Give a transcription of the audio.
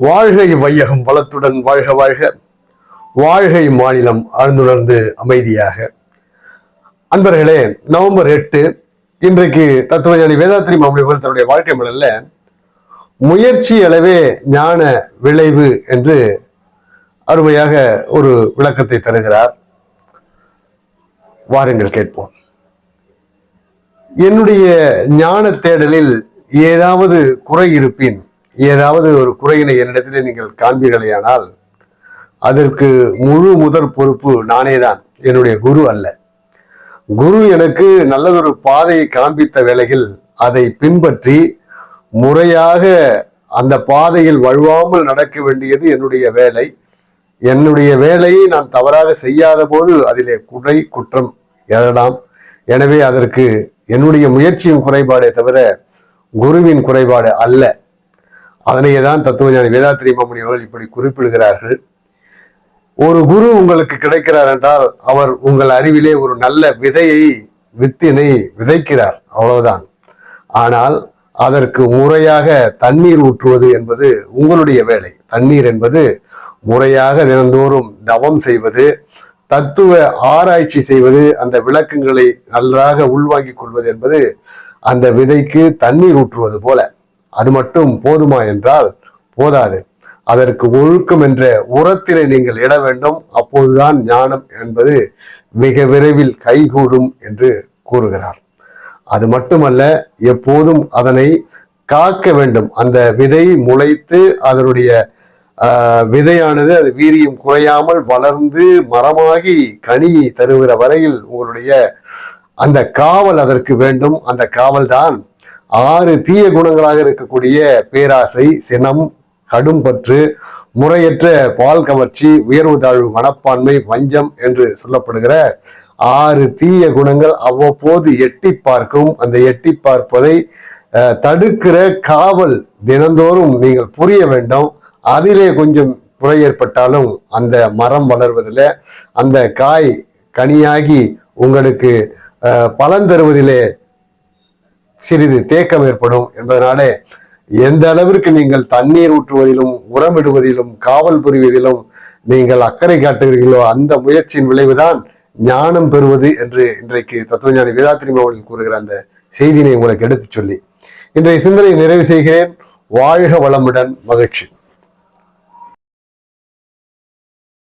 வாழ்கை வையகம் வளத்துடன் வாழ்க வாழ்க. வாழ்கை மாநிலம் அழுந்துணர்ந்து அமைதியாக. அன்பர்களே நவம்பர் எட்டு இன்றைக்கு தத்துவஞானி வேதாத்திரி மாமனிகள் தன்னுடைய வாழ்க்கை மலர்ல முயற்சி அளவே ஞான விளைவு என்று அருமையாக ஒரு விளக்கத்தை தருகிறார். வாருங்கள் கேட்போம். என்னுடைய ஞான தேடலில் ஏதாவது குறை இருப்பின். ஏதாவது ஒரு குறையினை என்னிடத்திலே நீங்கள் காண்பீர்களேயானால் அதற்கு முழு முதற் பொறுப்பு நானே தான் என்னுடைய குரு அல்ல. குரு எனக்கு நல்லதொரு பாதையை காண்பித்த வேளையில் அதை பின்பற்றி முறையாக அந்த பாதையில் வழுவாமல் நடக்க வேண்டியது என்னுடைய வேலை. என்னுடைய வேலையை நான் தவறாக செய்யாத போது அதிலே குறை குற்றம் எழலாம். எனவே அதற்கு என்னுடைய முயற்சியும் குறைபாடே தவிர குருவின் குறைபாடு அல்ல. அதனையே தான் தத்துவஞானி வேதாத்திரி மாமணி அவர்கள் இப்படி குறிப்பிடுகிறார்கள். ஒரு குரு உங்களுக்கு கிடைக்கிறார் என்றால் அவர் உங்கள் அறிவிலே ஒரு நல்ல விதையை வித்தினை விதைக்கிறார். அவ்வளவுதான். ஆனால் அதற்கு முறையாக தண்ணீர் ஊற்றுவது என்பது உங்களுடைய வேலை. தண்ணீர் என்பது முறையாக தினந்தோறும் தவம் செய்வது தத்துவ ஆராய்ச்சி செய்வது அந்த விளக்கங்களை நன்றாக உள்வாங்கிக் கொள்வது என்பது அந்த விதைக்கு தண்ணீர் ஊற்றுவது போல. அது மட்டும் போதுமா என்றால் போதாது. அதற்கு ஒழுக்கம் என்ற உரத்தினை நீங்கள் இட வேண்டும். அப்போதுதான் ஞானம் என்பது மிக விரைவில் கைகூடும் என்று கூறுகிறார். அது மட்டுமல்ல எப்போதும் அதனை காக்க வேண்டும். அந்த விதை முளைத்து அதனுடைய விதையானது அது வீரியம் குறையாமல் வளர்ந்து மரமாகி கனி தருகிற வரையில் உங்களுடைய அந்த காவல் அதற்கு வேண்டும். அந்த காவல் தான் ஆறு தீய குணங்களாக இருக்கக்கூடிய பேராசை சினம் கடும்பற்று முறையற்ற பால் கவர்ச்சி உயர்வு தாழ்வு மனப்பான்மை வஞ்சம் என்று சொல்லப்படுகிற ஆறு தீய குணங்கள் அவ்வப்போது எட்டி பார்க்கும். அந்த எட்டி பார்ப்பதை தடுக்கிற காவல் தினந்தோறும் நீங்கள் புரிய வேண்டும். அதிலே கொஞ்சம் குறை ஏற்பட்டாலும் அந்த மரம் வளர்வதில் அந்த காய் கனியாகி உங்களுக்கு பலன் தருவதிலே சிறிது தேக்கம் ஏற்படும் என்பதனாலே எந்த அளவிற்கு நீங்கள் தண்ணீர் ஊற்றுவதிலும் உரமிடுவதிலும் காவல் புரிவதிலும் நீங்கள் அக்கறை காட்டுகிறீர்களோ அந்த முயற்சியின் விளைவுதான் ஞானம் பெறுவது என்று இன்றைக்கு தத்துவஞானி வேதாத்திரி மாவட்டத்தில் கூறுகிற அந்த செய்தியினை உங்களுக்கு எடுத்துச் சொல்லி. இன்றைய சிந்தனை நிறைவு செய்கிறேன். வாழ்க வளமுடன் மகிழ்ச்சி.